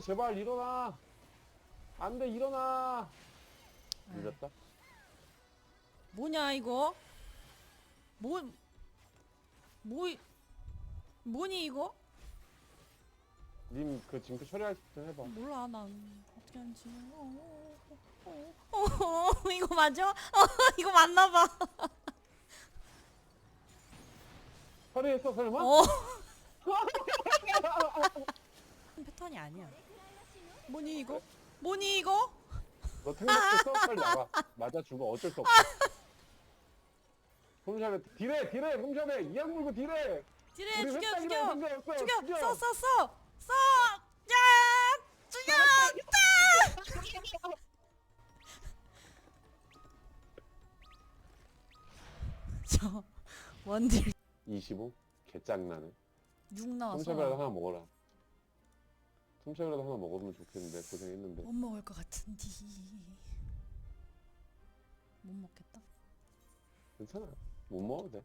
제발 일어나. 안 돼, 일어나. 밀렸다. 뭐냐 이거? 뭐, 뭐, 뭐니 이거? 님 그 징크 처리할 때 해봐. 몰라 난 어떻게 하는지. 어, 어, 어, 어, 어, 이거 맞아? 어, 이거 맞나봐. 처리했어, 설마? 어. 패턴이 아니야. 뭐니 이거? 뭐니 이거? 너 탱각했어? 빨리 나가. 맞아 죽어. 어쩔 수 없어. 홈샵에 딜해, 딜해, 홈샵에 이악 물고 딜해. 지뢰 우리 죽여 죽여 상관없어. 죽여 써 써 써 써. 야 죽여. 저 원딜 25? 개짱나네. 6 나왔어. 홈샵이라도 하나 먹어라. 홈샵이라도 하나 먹으면 좋겠는데 고생했는데. 못 먹을 것 같은데. 못 먹겠다. 괜찮아. 못 먹어도 돼.